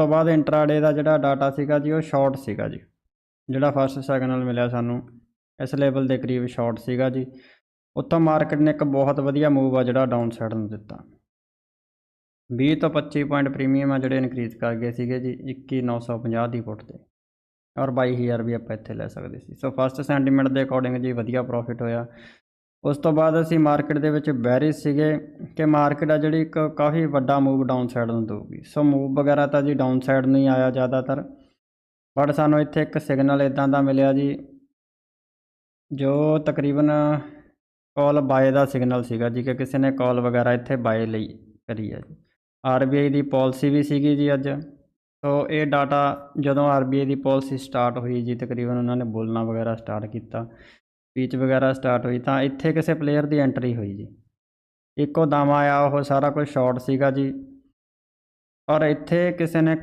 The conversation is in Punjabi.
ਤੋਂ ਬਾਅਦ ਇੰਟਰਾਡੇ ਦਾ ਜਿਹੜਾ ਡਾਟਾ ਸੀਗਾ ਜੀ, ਉਹ ਸ਼ਾਰਟ ਸੀਗਾ ਜੀ। ਜਿਹੜਾ ਫਸਟ ਸਿਗਨਲ ਮਿਲਿਆ ਸਾਨੂੰ, ਇਸ ਲੈਵਲ ਦੇ ਕਰੀਬ ਸ਼ਾਰਟ ਸੀਗਾ ਜੀ। ਉੱਥੋਂ ਮਾਰਕੀਟ ਨੇ ਇੱਕ ਬਹੁਤ ਵਧੀਆ ਮੂਵ ਆ ਜਿਹੜਾ ਡਾਊਨ ਸਾਈਡ ਨੂੰ ਦਿੱਤਾ। 20 ਤੋਂ 25 ਪੁਆਇੰਟ ਪ੍ਰੀਮੀਅਮ ਆ ਜਿਹੜੇ ਇਨਕਰੀਜ਼ ਕਰ ਗਏ ਸੀਗੇ ਜੀ 21950 ਦੀ ਫੁੱਟ ਤੇ। ਔਰ 22000 ਵੀ ਆਪਾਂ ਇੱਥੇ ਲੈ ਸਕਦੇ ਸੀ। ਸੋ ਫਸਟ ਸੈਂਟੀਮੈਂਟ ਦੇ ਅਕੋਰਡਿੰਗ ਜੀ, ਵਧੀਆ ਪ੍ਰੋਫਿਟ ਹੋਇਆ। ਉਸ ਤੋਂ ਬਾਅਦ ਅਸੀਂ ਮਾਰਕੀਟ ਦੇ ਵਿੱਚ ਬੈਰਿਸ਼ ਸੀਗੇ ਕਿ ਮਾਰਕੀਟ ਆ ਜਿਹੜੀ ਇੱਕ ਕਾਫੀ ਵੱਡਾ ਮੂਵ ਡਾਊਨ ਸਾਈਡ ਨੂੰ ਦਊਗੀ। ਸੋ ਮੂਵ ਵਗੈਰਾ ਤਾਂ ਜੀ ਡਾਊਨ ਸਾਈਡ ਨੂੰ ਹੀ ਆਇਆ ਜ਼ਿਆਦਾਤਰ ਬਟ ਸਾਨੂੰ ਇੱਥੇ ਇੱਕ ਸਿਗਨਲ ਇਦਾਂ ਦਾ ਮਿਲਿਆ ਜੀ ਜੋ ਤਕਰੀਬਨ ਕਾਲ ਬਾਏ ਦਾ ਸਿਗਨਲ ਸੀਗਾ ਜੀ ਕਿ ਕਿਸੇ ਨੇ ਕਾਲ ਵਗੈਰਾ ਇੱਥੇ ਬਾਏ ਲਈ ਕਰੀ ਹੈ ਜੀ। ਆਰਬੀਆਈ ਦੀ ਪਾਲਿਸੀ ਵੀ ਸੀਗੀ ਜੀ ਅੱਜ। ਸੋ ਇਹ ਡਾਟਾ ਜਦੋਂ ਆਰਬੀਆਈ ਦੀ ਪਾਲਿਸੀ ਸਟਾਰਟ ਹੋਈ ਜੀ, ਤਕਰੀਬਨ ਉਹਨਾਂ ਨੇ ਬੋਲਣਾ ਵਗੈਰਾ ਸਟਾਰਟ ਕੀਤਾ। ਪੀਚ ਵਗੈਰਾ ਸਟਾਰਟ ਹੋਈ ਤਾਂ ਇੱਥੇ ਕਿਸੇ ਪਲੇਅਰ ਦੀ ਐਂਟਰੀ ਹੋਈ ਜੀ। ਇੱਕੋ ਦਮ ਆਇਆ, ਉਹ ਸਾਰਾ ਕੁਝ ਸ਼ਾਰਟ ਸੀਗਾ ਜੀ। ਔਰ ਇੱਥੇ ਕਿਸੇ ਨੇ